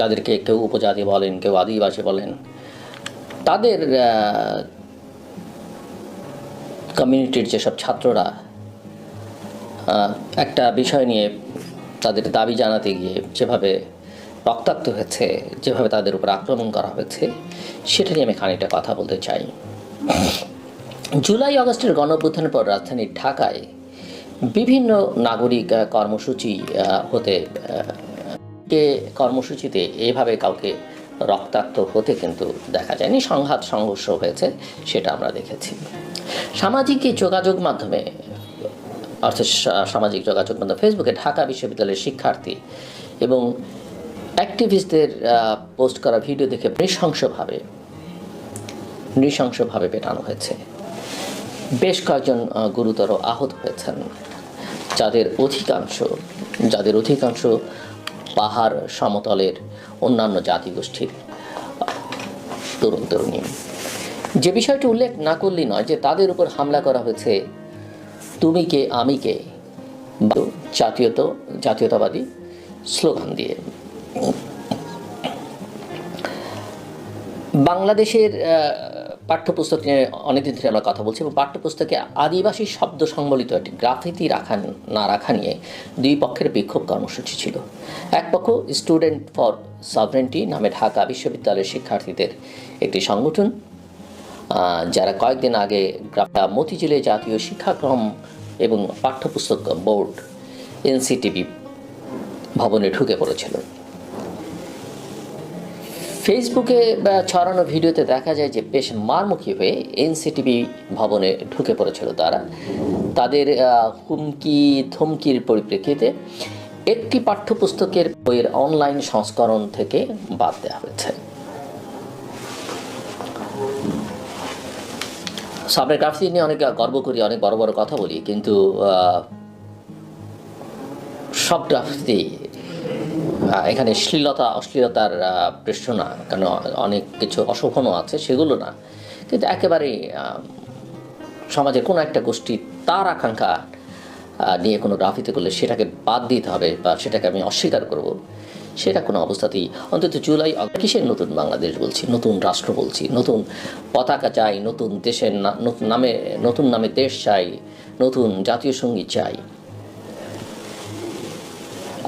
যাদেরকে কেউ উপজাতি বলেন, কেউ আদিবাসী বলেন, তাদের কমিউনিটির যেসব ছাত্ররা একটা বিষয় নিয়ে তাদের দাবি জানাতে গিয়ে যেভাবে রক্তাক্ত হয়েছে, যেভাবে তাদের উপর আক্রমণ করা হয়েছে, সেটা নিয়ে আমি খানিকটা কথা বলতে চাই। জুলাই আগস্টের গণঅভ্যুত্থানের পর রাজধানীর ঢাকায় বিভিন্ন নাগরিক কর্মসূচি হতে কে কর্মসূচিতে এভাবে কাউকে রক্তাক্ত হতে কিন্তু দেখা যায়নি, সংঘাত, সংঘর্ষ হয়েছে, সেটা আমরা দেখেছি। সামাজিক যোগাযোগ মাধ্যমে, অর্থাৎ সামাজিক যোগাযোগ মাধ্যম ফেসবুকে ঢাকা বিশ্ববিদ্যালয়ের শিক্ষার্থী এবং অ্যাক্টিভিস্টদের পোস্ট করা ভিডিও দেখে নৃশংসভাবে নৃশংসভাবে পেটানো হয়েছে। বেশ কয়েকজন গুরুতর আহত হয়েছেন, যাদের অধিকাংশ যাদের অধিকাংশ পাহাড় সমতলের অন্যান্য জাতিগোষ্ঠীর, তরুণ তরুণী। যে বিষয়টি উল্লেখ না করলেই নয় যে তাদের উপর হামলা করা হয়েছে তুমি কে, আমি কে? জাতীয়ত, জাতীয়তাবাদী স্লোগান দিয়ে। বাংলাদেশের পাঠ্যপুস্তক নিয়ে অনেকদিন ধরে আমরা কথা বলছি এবং পাঠ্যপুস্তকে আদিবাসী শব্দ সংবলিত একটি গ্রাফিতি রাখা না রাখা নিয়ে দুই পক্ষের বিক্ষোভ কর্মসূচি ছিল। এক পক্ষ স্টুডেন্ট ফর সভরেন্টি নামে ঢাকা বিশ্ববিদ্যালয়ের শিক্ষার্থীদের একটি সংগঠন যারা কয়েকদিন আগে মতিঝিলে জাতীয় শিক্ষাক্রম এবং পাঠ্যপুস্তক বোর্ড এনসিটিভি ভবনে ঢুকে পড়েছিল। ফেসবুকে ছড়ানো ভিডিওতে দেখা যায় যে বেশ মারমুখী হয়ে এনসিটিভি ভবনে ঢুকে পড়েছিল তারা। তাদের হুমকি ধমকির পরিপ্রেক্ষিতে একটি পাঠ্যপুস্তকের বইয়ের অনলাইন সংস্করণ থেকে বাদ দেওয়া হয়েছে। সামনের গ্রাফিতি নিয়ে অনেক গর্ব করি অনেক বড় বড় কথা বলি কিন্তু সব গ্রাফিতি আহ, এখানে শ্লীলতা, অশ্লীলতার পৃষ্ঠ না, কারণ অনেক কিছু অশোভনও আছে, সেগুলো না। কিন্তু একেবারেই সমাজের কোনো একটা গোষ্ঠী তার আকাঙ্ক্ষা নিয়ে কোনো গ্রাফিতে করলে সেটাকে বাদ দিতে হবে বা সেটাকে আমি অস্বীকার করব। সেটা কোনো অবস্থাতেই, অন্তত জুলাই কিসের নতুন বাংলাদেশ বলছি? নতুন রাষ্ট্র বলছি? নতুন পতাকা চাই? নতুন দেশের নামে নতুন নামে দেশ চাই? নতুন জাতীয় সংগীত চাই?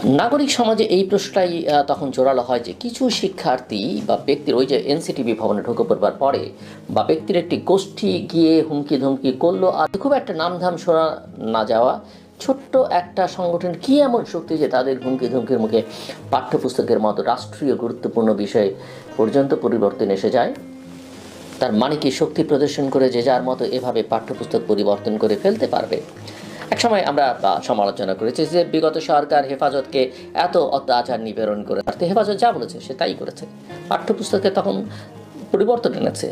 নাগরিক সমাজে এই প্রশ্নটাই তখন জোরালো হয় যে কিছু শিক্ষার্থী বা ব্যক্তির ওই যে এনসিটিভি ভবনে ঢুকে পড়বার পরে বা ব্যক্তির একটি গোষ্ঠী গিয়ে হুমকি ধমকি করল আর খুব একটা নামধাম শোনা না যাওয়া, ছোট্ট একটা সংগঠন কি এমন শক্তি যে তাদের হুমকি ধমকির মুখে পাঠ্যপুস্তকের মতো রাষ্ট্রীয় গুরুত্বপূর্ণ বিষয় পর্যন্ত পরিবর্তন এসে যায়? তার মানে কি শক্তি প্রদর্শন করে যে যার মতো এভাবে পাঠ্যপুস্তক পরিবর্তন করে ফেলতে পারবে? একসময় আমরা সমালোচনা করেছি যে বিগত সরকার হেফাজতকে এত অত্যাচার নিবেদন করে আর হেফাজত যা বলেছে সে তাই করেছে। পাঠ্যপুস্তকে তখন পরিবর্তন এনেছে।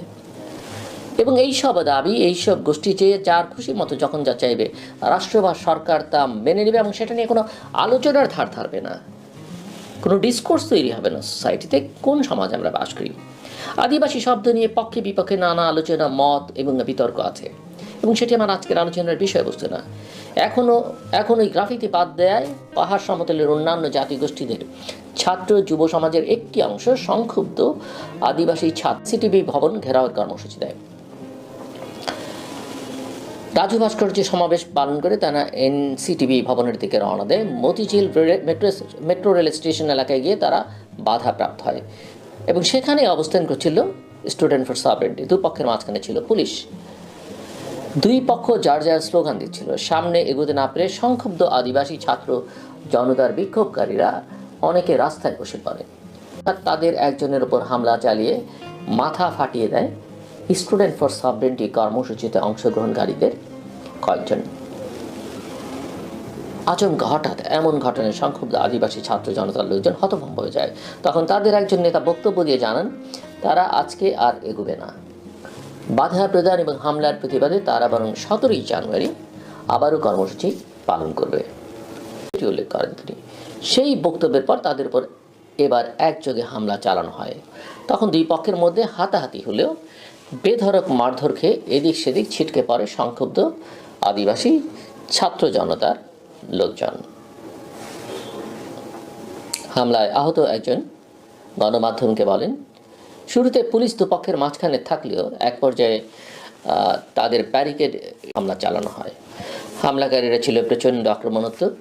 এবং এই সব দাবি এইসব গোষ্ঠী যে যার খুশি মতো যখন যা চাইবে, রাষ্ট্র বা সরকার তা মেনে নেবে এবং সেটা নিয়ে কোনো আলোচনার ধার ধারবে না। কোনো ডিসকোর্স তৈরি হবে না সোসাইটিতে কোন সমাজ আমরা বাস করি। আদিবাসী শব্দ নিয়ে পক্ষে বিপক্ষে নানা আলোচনা, মত এবং বিতর্ক আছে। এবং সেটি আমার আজকের আলোচনার বিষয়বস্তু না। এখনও এখন ওই গ্রাফিতি বাদ দেয় পাহাড় সমতলের অন্যান্য জাতিগোষ্ঠীদের, ছাত্র যুব সমাজের একটি অংশ সংক্ষুব্ধ আদিবাসী ছাত্র সিটিভি ভবন ঘেরাওয়ের কর্মসূচি দেয়। রাজু ভাস্কর্য সমাবেশ পালন করে তারা এনসিটিভি ভবনের দিকে রওনা দেয় Motijheel metro metro rail station এলাকায় গিয়ে তারা বাধাপ্রাপ্ত হয় এবং সেখানে অবস্থান করছিল স্টুডেন্ট ফর সাবরেন্টি। দুপক্ষের মাঝখানে ছিল পুলিশ। দুই পক্ষ যার যার স্লোগান দিচ্ছিল, সামনে এগোতে না পেরে সংক্ষুব্ধ আদিবাসী ছাত্র জনতার বিক্ষোভকারীরা অনেকে রাস্তায় বসে পড়ে। তাদের একজনের ওপর হামলা চালিয়ে মাথা ফাটিয়ে দেয় স্টুডেন্ট ফর সাবরেন্টি কর্মসূচিতে অংশগ্রহণকারীদের কয়েকজন। আচমকা হঠাৎ এমন ঘটনায় সংক্ষুব্ধ আদিবাসী ছাত্র জনতার লোকজন হতভম্ব হয়ে যায়। তখন তাদের একজন নেতা বক্তব্য দিয়ে জানান, তারা আজকে আর এগোবে না। বাধা প্রদান এবং হামলার প্রতিবাদে তারা বরং সতেরোই জানুয়ারি আবারও কর্মসূচি পালন করবে। এটি উল্লেখ করেন তিনি। সেই বক্তব্যের পর তাদের উপর এবার একযোগে হামলা চালানো হয়। তখন দুই পক্ষের মধ্যে হাতাহাতি হলেও বেধরক মারধর খেয়ে এদিক সেদিক ছিটকে পড়ে সংক্ষুব্ধ আদিবাসী ছাত্র জনতার লোকজন। হামলায় আহত একজন গণমাধ্যমকে বলেন শুরুতে পুলিশ দুপক্ষের মাঝখানে থাকলেও এক পর্যায়ে তাদের ব্যারিকেড হামলা চালানো হয়। হামলাকারীরা ছিল প্রচণ্ড আক্রমণাত্মক।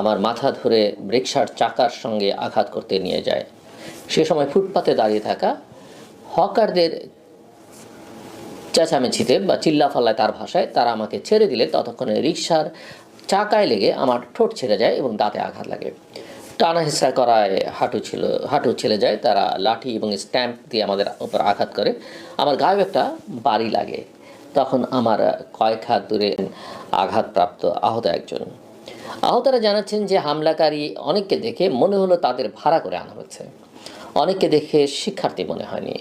আমার মাথা ধরে রিক্সার চাকার সঙ্গে আঘাত করতে নিয়ে যায়। সে সময় ফুটপাতে দাঁড়িয়ে থাকা হকারদের চেঁচামেচিতে বা চিল্লাফাল্লায় তার ভাষায় তারা আমাকে ছেড়ে দিলে, ততক্ষণে রিক্সার চাকায় লেগে আমার ঠোঁট ছেড়ে যায় এবং দাঁতে আঘাত লাগে। টানা হিসা করায় হাঁটু ছিল, হাঁটু ছেলে যায়, তারা লাঠি এবং স্ট্যাম্প দিয়ে আমাদের উপর আঘাত করে। আমার গায়ে একটা বাড়ি লাগে। তখন আমার কয়েক হাত দূরে আঘাতপ্রাপ্ত আহত একজন। আহতরা জানাচ্ছেন যে হামলাকারী অনেককে দেখে মনে হলো তাদের ভাড়া করে আনা হয়েছে অনেককে দেখে শিক্ষার্থী মনে হয়নি।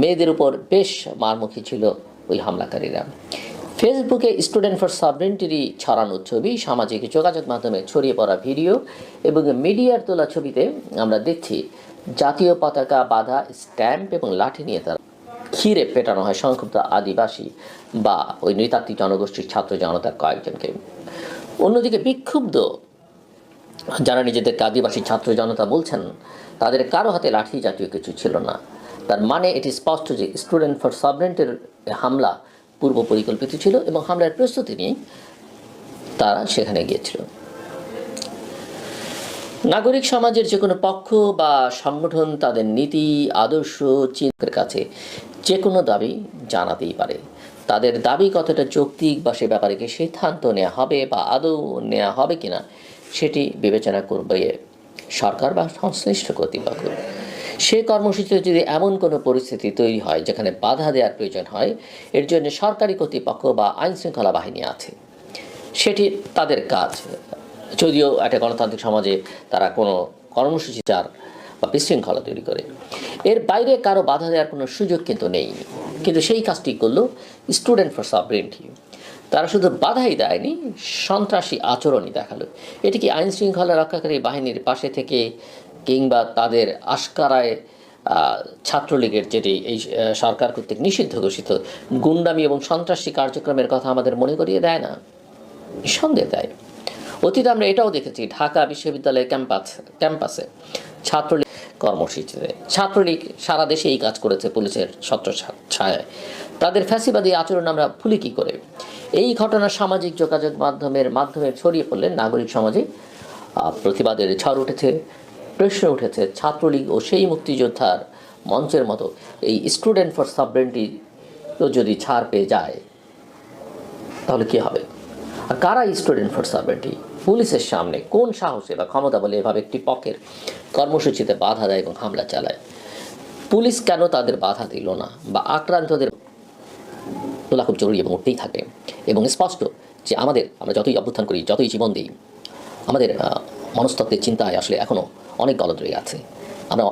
মেয়েদের উপর বেশ মারমুখী ছিল ওই হামলাকারীরা। ফেসবুকে স্টুডেন্ট ফর সাবরেন্টারি ছড়ানো ছবি, সামাজিক যোগাযোগ মাধ্যমে ছড়িয়ে পড়া ভিডিও এবং মিডিয়ার তোলা ছবিতে আমরা দেখছি জাতীয় পতাকা, বাঁধা, স্ট্যাম্প এবং লাঠি নিয়ে তারা ক্ষীরে পেটানো হয় সংক্ষুব্ধ আদিবাসী বা ওই নৃতাত্ত্বিক জনগোষ্ঠীর ছাত্র জনতার কয়েকজনকে। অন্যদিকে বিক্ষুব্ধ যারা নিজেদেরকে আদিবাসী ছাত্র জনতা বলছেন, তাদের কারও হাতে লাঠি জাতীয় কিছু ছিল না। তার মানে এটি স্পষ্ট যে স্টুডেন্ট ফর সাবরেন্টের হামলা পূর্ব পরিকল্পিত ছিল এবং হামলার প্রস্তুতি নিয়ে তারা সেখানে গিয়েছিল। নাগরিক সমাজের যে কোনো পক্ষ বা সংগঠন তাদের নীতি, আদর্শ, চিন্তার কাছে যে কোনো দাবি জানাতেই পারে। তাদের দাবি কতটা যৌক্তিক বা সে ব্যাপারে কি সিদ্ধান্ত নেওয়া হবে বা আদৌ নেওয়া হবে কিনা, সেটি বিবেচনা করবে সরকার বা সংশ্লিষ্ট কর্তৃপক্ষ। সে কর্মসূচিতে যদি এমন কোনো পরিস্থিতি তৈরি হয় যেখানে বাধা দেওয়ার প্রয়োজন হয়, এর জন্য সরকারি কর্তৃপক্ষ বা আইন শৃঙ্খলা বাহিনী আছে। সেটি তাদের কাজ। যদিও একটা গণতান্ত্রিক সমাজে তারা কোনো কর্মসূচি চার বা বিশৃঙ্খলা তৈরি করে। এর বাইরে কারও বাধা দেওয়ার কোনো সুযোগ কিন্তু নেই। কিন্তু সেই কাজটি করল স্টুডেন্ট ফর সাবরেন্টি তারা শুধু বাধাই দেয়নি, সন্ত্রাসী আচরণই দেখাল। এটি কি আইন শৃঙ্খলা রক্ষাকারী বাহিনীর পাশে থেকে কিংবা তাদের আশকারায় ছাত্রলীগের যেটি এই সরকার কর্তৃক নিষিদ্ধ ঘোষিত, গুন্ডামি এবং সন্ত্রাসী কার্যক্রমের কথা আমাদের মনে করিয়ে দেয় না? সন্দেহ দেয় অতীতে আমরা এটাও দেখেছি ঢাকা বিশ্ববিদ্যালয়ের ক্যাম্পাস, ক্যাম্পাসে ছাত্রলীগ কর্মসূচিতে। ছাত্রলীগ সারা দেশে এই কাজ করেছে পুলিশের ছত্র ছায়ায়। তাদের ফ্যাসিবাদী আচরণ আমরা ভুলি কী করে? এই ঘটনা সামাজিক যোগাযোগ মাধ্যমের, মাধ্যমে ছড়িয়ে পড়লে নাগরিক সমাজে প্রতিবাদের ঝড় উঠেছে। প্রশ্ন উঠেছে ছাত্রলীগ ও সেই মুক্তিযোদ্ধার মঞ্চের মতো। এই স্টুডেন্ট ফর সাবরেন্টি যদি ছাড় পেয়ে যায়, তাহলে কি হবে? আর কারা স্টুডেন্ট ফর সাবরেন্টি পুলিশের সামনে কোন সাহসে বা ক্ষমতা বলে এভাবে একটি পক্ষের কর্মসূচিতে বাধা দেয় এবং হামলা চালায়? পুলিশ কেন তাদের বাধা দিল না বা আক্রান্তদের তোলা খুব জরুরি এবং উঠতেই থাকে? এবং স্পষ্ট যে আমাদের, আমরা যতই অভ্যুত্থান করি, যতই জীবন দিই, আমাদের মনস্তত্ত্বের চিন্তায় আসলে এখনও অনেক গলদ রয়ে আছে। আমরা